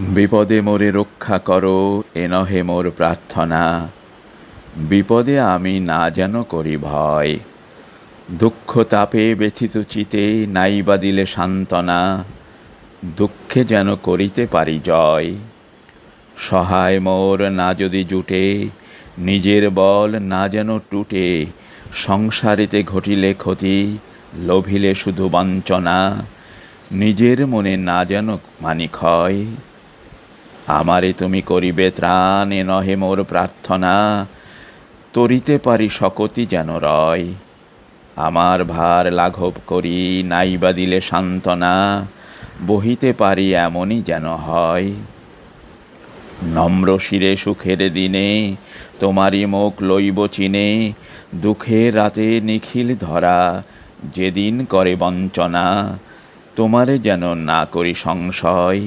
বিপদে মোরে রক্ষা করো, এ নহে মোর প্রার্থনা। বিপদে আমি না যেন করি ভয়। দুঃখ তাপে ব্যথিত চিতে নাইবা দিলে সান্ত্বনা। দুঃখে যেন করিতে পারি জয়। সহায় মোর না যদি জুটে, নিজের বল না যেন টুটে। সংসারেতে ঘটিলে ক্ষতি, লোভিলে শুধু বঞ্চনা নিজের মনে না যেন মানি ক্ষয় আমারে তুমি করিবে ত্রাণ, এ নহে মোর প্রার্থনা। তরিতে পারি শকতি যেন রয়। আমার ভার লাঘব করি, নাইবা দিলে সান্ত্বনা। বহিতে পারি এমনই যেন হয়। নম্র শিরে সুখের দিনে তোমারই মুখ লইব চিনে। দুঃখের রাতে নিখিল ধরা, যেদিন করে বঞ্চনা। তোমারে যেন না করি সংশয়।